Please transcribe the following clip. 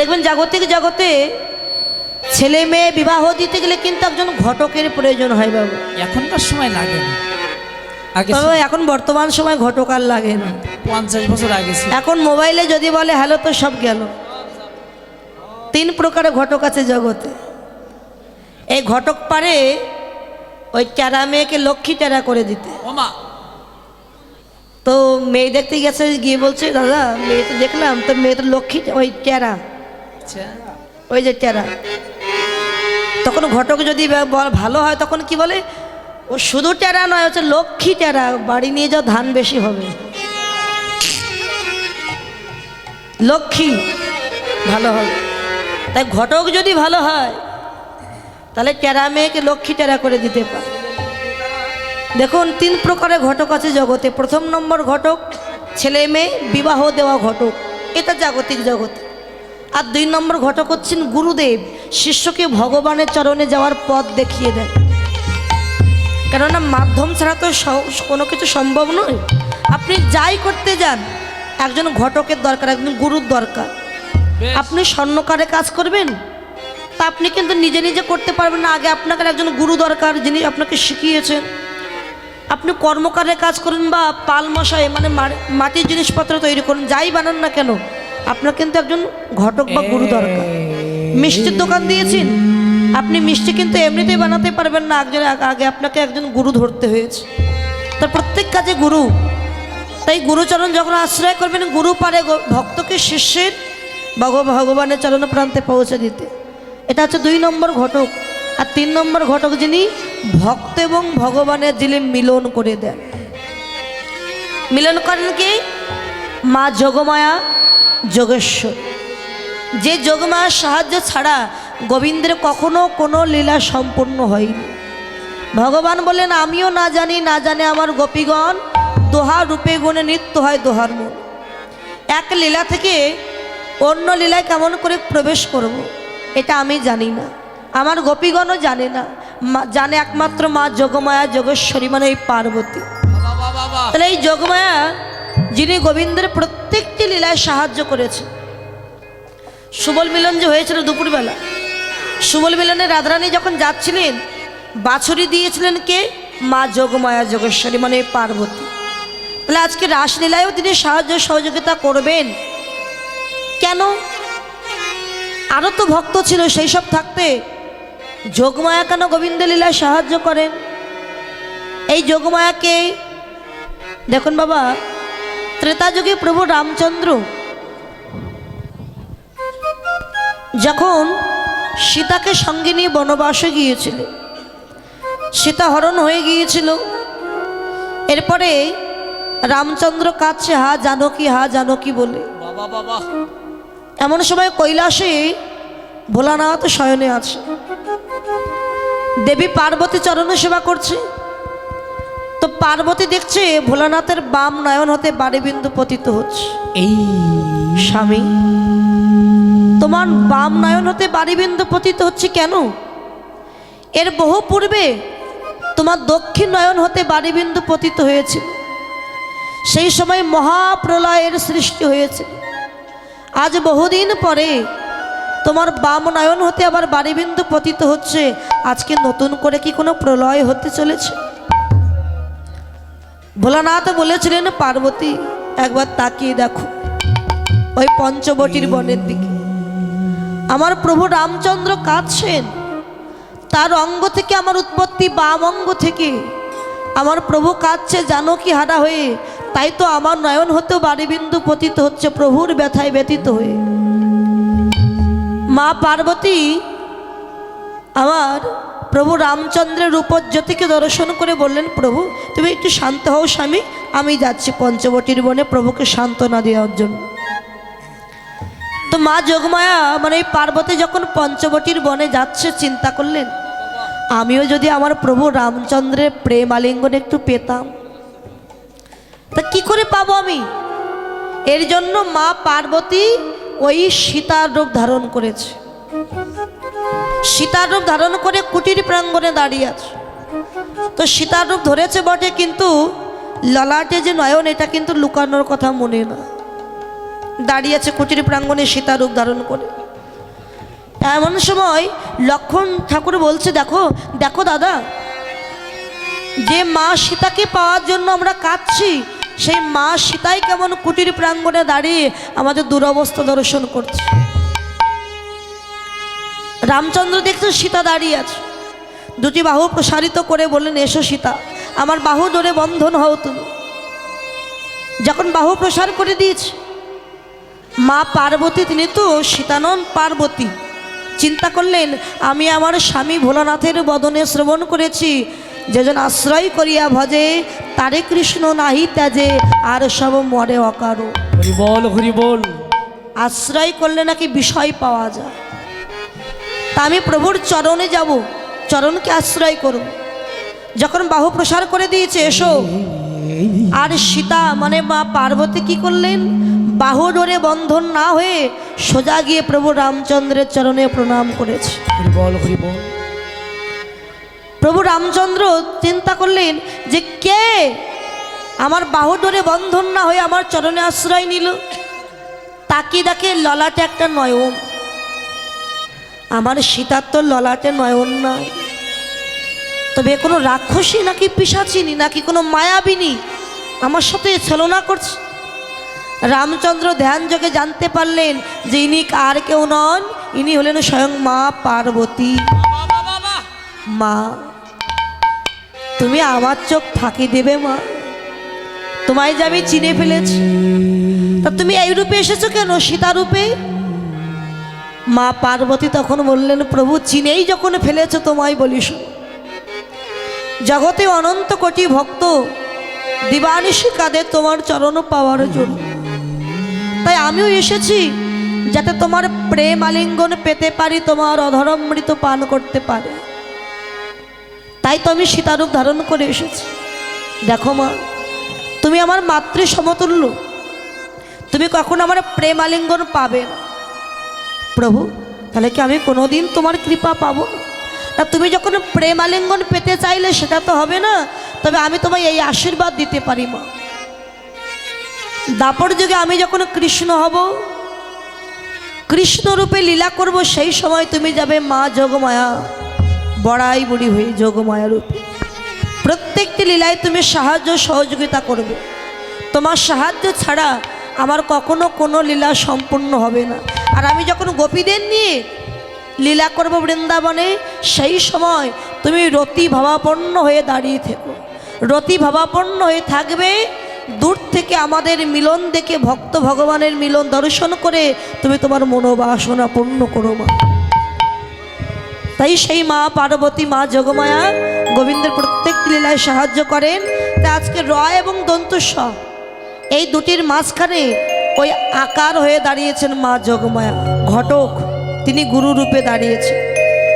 দেখবেন জাগতিক জগতে ছেলে মেয়ে বিবাহ দিতে গেলে কিন্তু একজন ঘটকের প্রয়োজন হয় বাবু। এখনকার সময় লাগে না। আগে তবে এখন বর্তমান সময় ঘটক আর লাগে না। পঞ্চাশ বছর আগে এখন মোবাইলে যদি বলে হ্যালো তো সব গেল। তিন প্রকারের ঘটক আছে জগতে। এই ঘটক পারে ওই টেরা মেয়েকে লক্ষ্মী ট্যারা করে দিতে। তো মেয়ে দেখতে গেছে গিয়ে বলছে দাদা মেয়ে তো দেখলাম তো মেয়ে তো লক্ষ্মী ওই টেরা আচ্ছা। ওই যে টেরা। তখন ঘটক যদি ভালো হয়, তখন কি বলে? ও শুধু টেরা নয়, হচ্ছে লক্ষ্মী টেরা। বাড়ি নিয়ে যাও, ধান বেশি হবে। লক্ষ্মী, ভালো হবে। তাই ঘটক যদি ভালো হয়, তাহলে টেরা মেয়েকে লক্ষ্মী টেরা করে দিতে পারে। দেখুন, তিন প্রকারের ঘটক আছে জগতে। প্রথম নম্বর ঘটক, ছেলে মেয়ে, বিবাহ দেওয়া ঘটক। এটা জাগতিক জগতে। আর দুই নম্বর ঘটক হচ্ছেন গুরুদেব। শিষ্যকে ভগবানের চরণে যাওয়ার পথ দেখিয়ে দেন। কেননা মাধ্যম ছাড়া তো কোনো কিছু সম্ভব নয়। আপনি যাই করতে যান একজন ঘটকের দরকার একজন গুরুর দরকার। আপনি স্বর্ণকারে কাজ করবেন তা আপনি কিন্তু নিজে নিজে করতে পারবেন না। আগে আপনাকে একজন গুরু দরকার যিনি আপনাকে শিখিয়েছেন। আপনি কর্মকারে কাজ করুন বা পাল মশাই মানে মাটির জিনিসপত্র তৈরি করুন যাই বানান না কেন আপনার কিন্তু একজন ঘটক বা গুরু দরকার। মিষ্টির দোকান দিয়েছেন। আপনি মিষ্টি কিন্তু এমনিতেই বানাতে পারবেন না। একজন আগে আপনাকে একজন গুরু ধরতে হয়েছে। তার প্রত্যেক কাজে গুরু। তাই গুরুচরণ যখন আশ্রয় করবেন, গুরু পারে ভক্তকে শিষ্যের ভগ- ভগবানের চরণ প্রান্তে পৌঁছে দিতে। এটা হচ্ছে দুই নম্বর ঘটক। আর তিন নম্বর ঘটক যিনি ভক্ত এবং ভগবানের যিনি মিলন করে দেন। মিলন করেন কি? মা যোগমায়া যোগেশ্বর। যে যোগমায়ার সাহায্য ছাড়া গোবিন্দের কখনো কোনো লীলা সম্পূর্ণ হয়নি। ভগবান বলেন আমিও না জানি না জানে আমার গোপীগণ দোহা রূপে গুণে নৃত্য হয় দোহার মন এক লীলা থেকে অন্য লীলায় কেমন করে প্রবেশ করব। এটা আমি জানি না। আমার গোপীগণও জানে না। জানে একমাত্র মা যোগমায়া যোগেশ্বরী মানে এই পার্বতী। তাহলে এই যোগমায়া যিনি গোবিন্দের প্রত্যেকটি লীলায় সাহায্য করেছে সুবল মিলন যে হয়েছিল দুপুরবেলা, সুবল মিলনে রাধারানী যখন যাচ্ছিলেন, বাছুরি দিয়েছিলেন কে? মা যোগমায়া যোগেশ্বরী মানে পার্বতী। তাহলে আজকে রাসলীলায়ও তিনি সাহায্য সহযোগিতা করবেন। কেন? আরও তো ভক্ত ছিল সেই সব থাকতে। যোগমায়া কেন গোবিন্দ লীলায় সাহায্য করেন? এই যোগমায়াকে, দেখুন বাবা ত্রেতা যুগে প্রভু রামচন্দ্র যখন সীতাকে সঙ্গে নিয়ে বনবাসে গিয়েছিল সীতা হরণ হয়ে গিয়েছিল। এরপরে রামচন্দ্র কাঁদছে হা জানকি হা জানকি বলে। বাবা বাবা। এমন সময় কৈলাসে ভোলানাথ শয়নে আছে। দেবী পার্বতী চরণে সেবা করছে। তো পার্বতী দেখছে ভোলানাথের বাম নয়ন হতে বাড়িবিন্দু পতিত হচ্ছে। এই স্বামী তোমার বাম নয়ন হতে বাড়িবিন্দু পতিত হচ্ছে কেন? এর বহু পূর্বে তোমার দক্ষিণ নয়ন হতে বাড়িবিন্দু পতিত হয়েছিল সেই সময় মহাপ্রলয়ের সৃষ্টি হয়েছে। আজ বহুদিন পরে তোমার বাম নয়ন হতে আবার বাড়িবিন্দু পতিত হচ্ছে। আজকে নতুন করে কি কোনো প্রলয় হতে চলেছে? ভোলানাথ বলেছিলেন, পার্বতী, একবার তাকিয়ে দেখো ওই পঞ্চবটির বনের দিকে। আমার প্রভু রামচন্দ্র কাঁদছেন। তার অঙ্গ থেকে আমার উৎপত্তি, বাম অঙ্গ থেকে। আমার প্রভু কাঁদছে, জানো কি হারা হয়ে? তাই তো আমার নয়ন হতেও বাড়িবিন্দু পতিত হচ্ছে, প্রভুর ব্যথায় ব্যতীত হয়ে। মা পার্বতী, আমার প্রভু রামচন্দ্রের রূপজ্যোতিকে দর্শন করে বললেন, প্রভু, তুমি একটু শান্ত হও স্বামী, আমি যাচ্ছি পঞ্চবটির বনে প্রভুকে সান্ত্বনা দেওয়ার জন্য। তো মা যোগমায়া মানে এই পার্বতী যখন পঞ্চবটির বনে যাচ্ছে, চিন্তা করলেন, আমিও যদি আমার প্রভু রামচন্দ্রের প্রেম আলিঙ্গন একটু পেতাম, তা কি করে পাবো আমি? এর জন্য মা পার্বতী ওই সীতার রূপ ধারণ করেছে। সীতার রূপ ধারণ করে কুটির প্রাঙ্গণে দাঁড়িয়ে আছে। তো সীতার রূপ ধরেছে বটে, কিন্তু ললাটে যে নয়ন, এটা কিন্তু লুকানোর কথা মনে না। দাঁড়িয়ে আছে কুটির প্রাঙ্গণে সীতার রূপ ধারণ করে। এমন সময় লক্ষণ ঠাকুর বলছে, দেখো দেখো দাদা, যে মা সীতাকে পাওয়ার জন্য আমরা কাঁদছি, সেই মা সীতাই কেমন কুটির প্রাঙ্গণে দাঁড়িয়ে আমাদের দুরবস্থা দর্শন করছে। রামচন্দ্র দেখছে সীতা দাঁড়িয়ে আছে। দুটি বাহু প্রসারিত করে বললেন এসো সীতা আমার বাহু ধরে বন্ধন হও তুমি। যখন বাহু প্রসার করে দিয়েছে মা পার্বতী তিনি তো সীতানন পার্বতী। চিন্তা করলেন আমি আমার স্বামী ভোলানাথের বদনে শ্রবণ করেছি যেজন আশ্রয় করিয়া ভজে তারে কৃষ্ণ নাহি ত্যাজে আর সব মরে অকারো। হরি বল হরি বল। আশ্রয় করলে নাকি বিষয় পাওয়া যায়। তা আমি প্রভুর চরণে যাব। চরণকে আশ্রয় করব যখন বাহু প্রসার করে দিয়েছে এসো। আর সীতা মানে মা পার্বতী কি করলেন? বাহু ডোরে বন্ধন না হয়ে সোজা গিয়ে প্রভু রামচন্দ্রের চরণে প্রণাম করেছে। প্রভু রামচন্দ্র চিন্তা করলেন যে কে? আমার বাহু ধরে বন্ধন না হয়ে আমার চরণে আশ্রয় নিল। তাকে দেখে ললাটে একটা নয়ন। আমার সীতার তো ললাটে নয়ন নাই। তবে কোনো রাক্ষসী নাকি পিসাচিনি, নাকি কোনো মায়াবিনী আমার সাথে ছলনা করছে? রামচন্দ্র ধ্যান যোগে জানতে পারলেন যে ইনি আর কেউ নন, ইনি হলেন স্বয়ং মা পার্বতী। মা, তুমি আমার চোখ ফাঁকি দেবে মা। তোমায় যে আমি চিনে ফেলেছি। তা তুমি এই রূপে এসেছ কেন সীতারূপে? রূপে মা পার্বতী তখন বললেন, প্রভু, চিনেই যখন ফেলেছো তোমায় বলিস জগতে অনন্ত কোটি ভক্ত, দিবানিশি কাঁদে তোমার চরণ পাওয়ার জন্য। তাই আমিও এসেছি যাতে তোমার প্রেম আলিঙ্গন পেতে পারি, তোমার অধরমৃত পান করতে পারে। তাই তো আমি সীতারূপ ধারণ করে এসেছি। দেখো মা, তুমি আমার মাতৃ সমতুল্য তুমি কখন আমার প্রেম আলিঙ্গন পাবে না। প্রভু, তাহলে কি আমি কোনোদিন তোমার কৃপা পাবো? না, তুমি যখন প্রেম আলিঙ্গন পেতে চাইলে সেটা তো হবে না, তবে আমি তোমায় এই আশীর্বাদ দিতে পারি, মা। দাপর যুগে আমি যখন কৃষ্ণ হব, কৃষ্ণ রূপে লীলা করব, সেই সময় তুমি যাবে, মা যোগমায়া, বড়াই বুড়ি হয়ে যোগমায়া রূপে। প্রত্যেকটি লীলায় তুমি সাহায্য, সহযোগিতা করবে। তোমার সাহায্য ছাড়া আমার কখনো কোনো লীলা সম্পূর্ণ হবে না। আর আমি যখন গোপীদের নিয়ে লীলা করব বৃন্দাবনে, সেই সময় তুমি রতি ভাবাপন্ন হয়ে দাঁড়িয়ে থেকো। রতি ভাবাপন্ন হয়ে থাকবে, দূর থেকে আমাদের মিলন দেখে ভক্ত ভগবানের মিলন দর্শন করে তুমি তোমার মনোবাসনা পূর্ণ করো মা। তাই সেই মা পার্বতী, মা যোগমায়া গোবিন্দের প্রত্যেক লীলায় সাহায্য করেন। তাই আজকে র এবং দন্তস্ব এই দুটির মাঝখানে ওই আকার হয়ে দাঁড়িয়েছেন মা যোগমায়া ঘটক তিনি গুরু রূপে দাঁড়িয়েছেন।